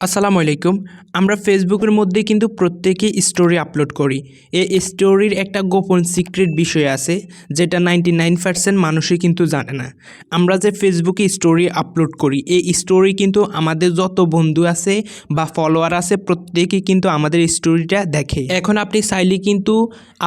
আসসালামু আলাইকুম। আমরা ফেসবুকের মধ্যে কিন্তু প্রত্যেকেই স্টোরি আপলোড করি। এই স্টোরির একটা গোপন সিক্রেট বিষয় আছে, যেটা নাইনটি নাইন পার্সেন্ট মানুষই কিন্তু জানে না। আমরা যে ফেসবুকে স্টোরি আপলোড করি, এই স্টোরি কিন্তু আমাদের যত বন্ধু আছে বা ফলোয়ার আছে, প্রত্যেকেই কিন্তু আমাদের স্টোরিটা দেখে। এখন আপনি চাইলে কিন্তু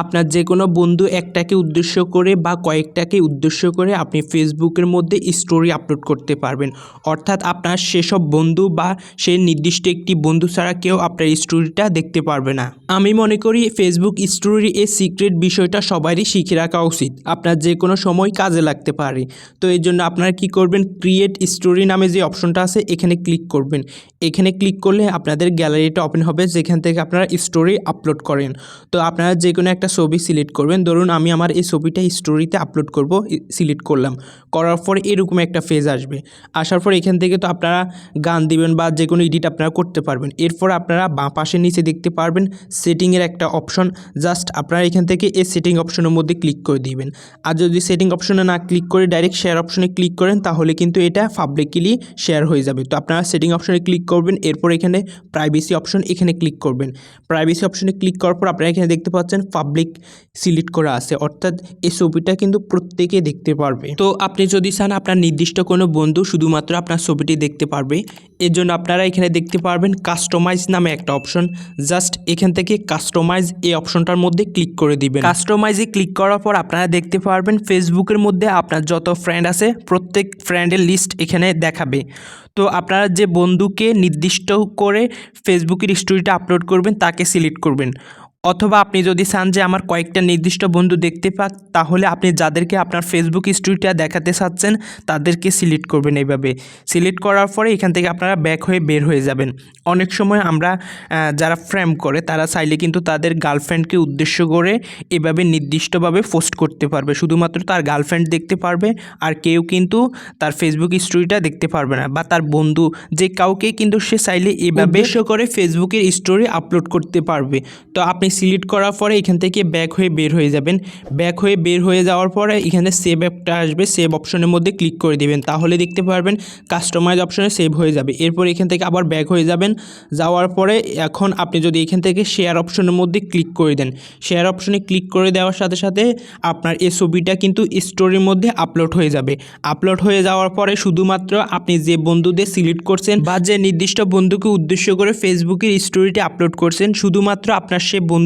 আপনার যে কোনো বন্ধু একটাকে উদ্দেশ্য করে বা কয়েকটাকে উদ্দেশ্য করে আপনি ফেসবুকের মধ্যে স্টোরি আপলোড করতে পারবেন। অর্থাৎ আপনার সেসব বন্ধু বা সেই নির্দিষ্ট একটি বন্ধু ছাড়া কেউ আপনার স্টোরিটা দেখতে পারবে না। আমি মনে করি ফেসবুক স্টোরির এই সিক্রেট বিষয়টা সবারই শিখে রাখা উচিত। আপনার যে কোনো সময় কাজে লাগতে পারে। তো এই জন্য আপনারা কী করবেন? ক্রিয়েট স্টোরি নামে যে অপশনটা আছে, এখানে ক্লিক করবেন। এখানে ক্লিক করলে আপনাদের গ্যালারিটা ওপেন হবে, যেখান থেকে আপনারা স্টোরি আপলোড করেন। তো আপনারা যে কোনো একটা ছবি সিলেক্ট করবেন। ধরুন আমি আমার এই ছবিটা স্টোরিতে আপলোড করব সিলেক্ট করলাম। করার পর এরকম একটা ফেজ আসবে। আসার পর এখান থেকে তো আপনারা গান দিবেন বা যে কোনো এডিট আপনারা করতে পারবেন। এরপর আপনারা বাঁ পাশে নিচে দেখতে পারবেন সেটিংয়ের একটা অপশন জাস্ট আপনারা এখান থেকে এই সেটিং অপশনের মধ্যে ক্লিক করে দিবেন। আর যদি সেটিং অপশনে না ক্লিক করে ডাইরেক্ট শেয়ার অপশনে ক্লিক করেন, তাহলে কিন্তু এটা পাবলিকলি শেয়ার হয়ে যাবে। তো আপনারা সেটিং অপশনে ক্লিক করবেন, এরপর এখানে প্রাইভেসি অপশন এখানে ক্লিক করবেন। প্রাইভেসি অপশনে ক্লিক করার পর আপনারা এখানে দেখতে পাচ্ছেন পাবলিক সিলেক্ট করা আছে, অর্থাৎ এই ছবিটা কিন্তু প্রত্যেকে দেখতে পারবে। তো আপনি যদি চান আপনার নির্দিষ্ট কোনো বন্ধু শুধুমাত্র আপনার ছবিটি দেখতে পারবে এর জন্য আপনারা এখানে দেখতে পারবেন কাস্টমাইজ নামে একটা অপশন জাস্ট এখান থেকে কাস্টমাইজ এই অপশনটার মধ্যে ক্লিক করে দিবেন। কাস্টমাইজে ক্লিক করার পর আপনারা দেখতে পারবেন ফেসবুকের মধ্যে আপনার যত ফ্রেন্ড আছে, প্রত্যেক ফ্রেন্ডের লিস্ট এখানে দেখাবে। তো আপনারা যে বন্ধুকে নির্দিষ্ট করে ফেসবুকের স্টোরিটা আপলোড করবেন তাকে সিলেক্ট করবেন। অথবা আপনি যদি চান যে আমার কয়েকটা নির্দিষ্ট বন্ধু দেখতে পাক তাহলে আপনি যাদেরকে আপনার ফেসবুক স্টোরিটা দেখাতে চাচ্ছেন তাদেরকে সিলেক্ট করবেন এইভাবে। সিলেক্ট করার পরে এখান থেকে আপনারা ব্যাক হয়ে বের হয়ে যাবেন। অনেক সময় আমরা যারা ফ্রেম করে তারা চাইলে কিন্তু তাদের গার্লফ্রেন্ডকে উদ্দেশ্য করে এভাবে নির্দিষ্টভাবে পোস্ট করতে পারবে। শুধুমাত্র তার গার্লফ্রেন্ড দেখতে পারবে আর কেউ কিন্তু তার ফেসবুক স্টোরিটা দেখতে পারবে না বা তার বন্ধু যে কাউকে কিন্তু সে চাইলে এভাবে করে ফেসবুকের স্টোরি আপলোড করতে পারবে। তো আপনি সিলেক্ট করার পরে এখান থেকে ব্যাক হয়ে বের হয়ে যাবেন। ব্যাক হয়ে বের হয়ে যাওয়ার পরে এখানে সেভ অ্যাপটা আসবে। সেভ অপশনের মধ্যে ক্লিক করে দিবেন। তাহলে দেখতে পারবেন কাস্টমাইজ অপশনে সেভ হয়ে যাবে। এরপর এখান থেকে আবার ব্যাক হয়ে যাবেন। যাওয়ার পরে এখন আপনি যদি এখান থেকে শেয়ার অপশনের মধ্যে ক্লিক করে দেন। শেয়ার অপশনে ক্লিক করে দেওয়ার সাথে সাথে আপনার এই ছবিটা কিন্তু স্টোরির মধ্যে আপলোড হয়ে যাবে। আপলোড হয়ে যাওয়ার পরে শুধুমাত্র আপনি যে বন্ধুদের সিলেক্ট করছেন বা যে নির্দিষ্ট বন্ধুকে উদ্দেশ্য করে ফেসবুকের স্টোরিটি আপলোড করছেন, শুধুমাত্র আপনার সে বন্ধু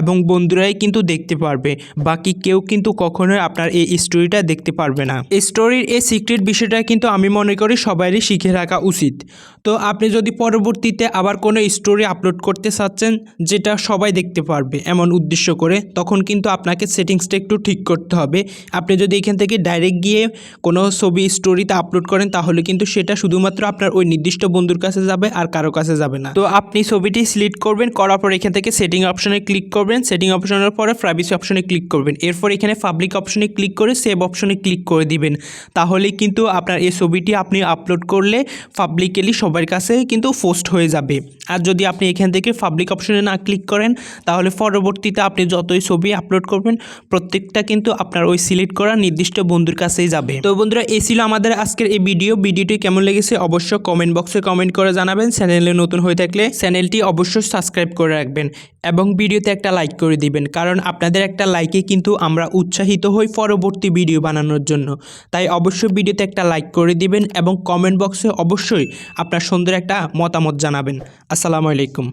এবং বন্ধুরাই কিন্তু দেখতে পারবে। বাকি কেউ কিন্তু কখনোই আপনার এই স্টোরিটা দেখতে পারবে না। স্টোরির এই সিক্রেট বিষয়টা কিন্তু আমি মনে করি সবারই শিখে রাখা উচিত। তো আপনি যদি পরবর্তীতে আবার কোনো স্টোরি আপলোড করতে চাচ্ছেন, যেটা সবাই দেখতে পারবে এমন উদ্দেশ্য করে, তখন কিন্তু আপনাকে সেটিংসটা একটু ঠিক করতে হবে। আপনি যদি এখান থেকে ডাইরেক্ট গিয়ে কোনো ছবি স্টোরিতে আপলোড করেন, তাহলে কিন্তু সেটা শুধুমাত্র আপনার ওই নির্দিষ্ট বন্ধুর কাছে যাবে আর কারও কাছে যাবে না। তো আপনি ছবিটি সিলেক্ট করবেন, করার পর এখান থেকে সেটিং অপশনে ক্লিক করবেন সেটিং অপশনের পরে প্রাইভেসি অপশনে ক্লিক করবেন। এরপর এখানে পাবলিক অপশনে ক্লিক করে সেভ অপশনে ক্লিক করে দিবেন। তাহলে কিন্তু আপনার এই ছবিটি আপনি আপলোড করলে পাবলিকেলি সবার কাছে কিন্তু পোস্ট হয়ে যাবে। আর যদি আপনি এখান থেকে পাবলিক অপশনে না ক্লিক করেন, তাহলে পরবর্তীতে আপনি যতই ছবি আপলোড করবেন, প্রত্যেকটা কিন্তু আপনার ওই সিলেক্ট করা নির্দিষ্ট বন্ধুর কাছেই যাবে। তো বন্ধুরা, এই ছিল আমাদের আজকের এই ভিডিও ভিডিওটি কেমন লেগেছে অবশ্যই কমেন্ট বক্সে কমেন্ট করে জানাবেন। চ্যানেলে নতুন হয়ে থাকলে চ্যানেলটি অবশ্যই সাবস্ক্রাইব করে রাখবেন। এবং ভিডিওতে একটা লাইক করে দিবেন, কারণ আপনাদের একটা লাইকে কিন্তু আমরা উৎসাহিত হই পরবর্তী ভিডিও বানানোর জন্য। তাই অবশ্যই ভিডিওতে একটা লাইক করে দিবেন এবং কমেন্ট বক্সে অবশ্যই আপনার সুন্দর একটা মতামত জানাবেন। আসসালামু আলাইকুম।